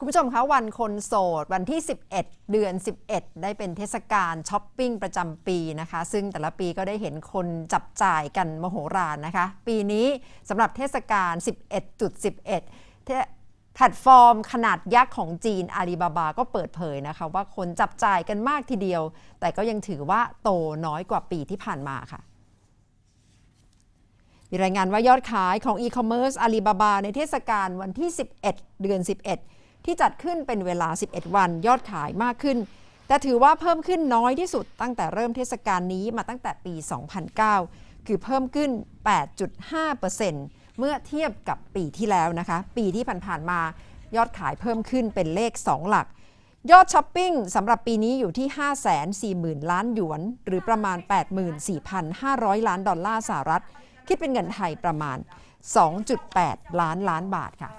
คุณผู้ชมคะวันคนโสด วันที่ 11 เดือน 11 ได้เป็นเทศกาลช้อปปิ้งประจำปีนะคะ ซึ่งแต่ละปีก็ได้เห็นคนจับจ่ายกันมโหฬารนะคะ ปีนี้สำหรับเทศกาล 11.11เทแพลตฟอร์มขนาดยักษ์ของจีนอาลีบาบาก็เปิดเผยนะคะ ว่าคนจับจ่ายกันมากทีเดียว แต่ก็ยังถือว่าโตน้อยกว่าปีที่ผ่านมาค่ะ มีรายงานว่ายอดขายของ e-commerce Alibaba ในเทศกาลวันที่ 11 เดือน 11 ที่จัดขึ้นเป็นเวลา 11 วันยอดขายมากขึ้น แต่ถือว่าเพิ่มขึ้นน้อยที่สุดตั้งแต่เริ่มเทศกาลนี้มาตั้งแต่ปี 2009 คือเพิ่มขึ้น 8.5%เมื่อเทียบกับปีที่แล้วนะคะ ปีที่ผ่านๆมายอดขายเพิ่มขึ้นเป็นเลข 2 หลัก ยอดช้อปปิ้งสำหรับปีนี้อยู่ที่ 540,000 ล้านหยวน หรือประมาณ 84,500 ล้านดอลลาร์สหรัฐ คิดเป็นเงินไทยประมาณ 2.8 ล้านล้านบาทค่ะ